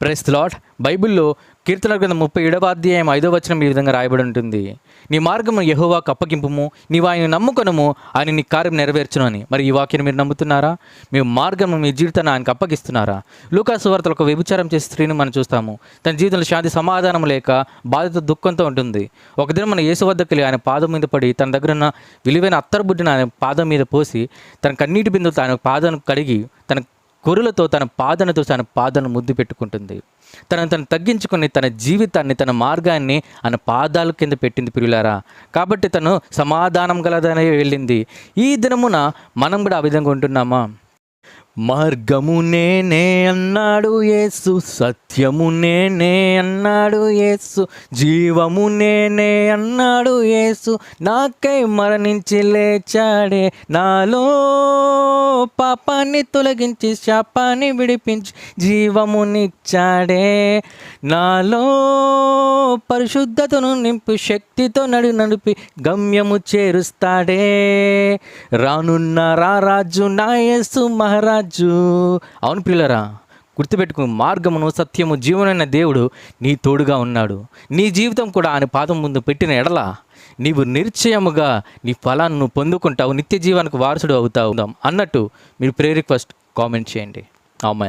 Press lot బైబిల్లో కీర్తన గ్రంథం ముప్పై ఏడవ అధ్యాయం ఐదవ వచనం ఈ విధంగా రాయబడి ఉంటుంది. నీ మార్గము యహోవా కప్పగింపుము నీవు ఆయన నమ్ముకొనము ఆయన నీ కార్యం నెరవేర్చును అని. మరి ఈ వాక్యం మీరు నమ్ముతున్నారా? మీ మార్గము మీ జీవితాన్ని ఆయనకు అప్పగిస్తున్నారా? లూకాసు వార్తలు ఒక వ్యభిచారం చేసే స్త్రీని మనం చూస్తాము. తన జీవితంలో శాంతి సమాధానం లేక బాధతో దుఃఖంతో ఉంటుంది. ఒక దిన మన యేసు వద్దకు వెళ్ళి ఆయన పాదం మీద పడి తన దగ్గర ఉన్న విలువైన అత్తరబుడ్డిని ఆయన పాదం మీద పోసి తన కన్నీటి బిందుతో ఆయన పాదం కడిగి తన గొర్రెలతో తన పాదనతో తన పాదను ముద్దు పెట్టుకుంటుంది. తనను తను తగ్గించుకొని తన జీవితాన్ని తన మార్గాన్ని ఆయన పాదాల కింద పెట్టింది పిరులారా కాబట్టి తను సమాధానం గలదనే వెళ్ళింది. ఈ దినమున మనం కూడా ఆ విధంగా ఉంటున్నామా? మార్గము నేనే అన్నాడు యేసు సత్యము నేనే అన్నాడు యేసు జీవము నేనే అన్నాడు యేసు. నాకై మరణించి లేచాడే నాలో పాపాన్ని తొలగించి శాపాన్ని విడిపించి జీవమునిచ్చాడే. నాలో పరిశుద్ధతను నింపు శక్తితో నడి నడిపి గమ్యము చేరుస్తాడే. రానున్న రారాజు నా యేసు మహారాజు అవును పిల్లరా గుర్తుపెట్టుకు మార్గమును సత్యము జీవనైన దేవుడు నీ తోడుగా ఉన్నాడు. నీ జీవితం కూడా ఆయన పాదం ముందు పెట్టిన ఎడల నీవు నిశ్చయముగా నీ ఫలాన్ని పొందుకుంటావు నిత్య జీవానికి వారసుడు అవుతావు అన్నట్టు మీరు ప్రే రిక్వెస్ట్ కామెంట్ చేయండి. అమ్మాయి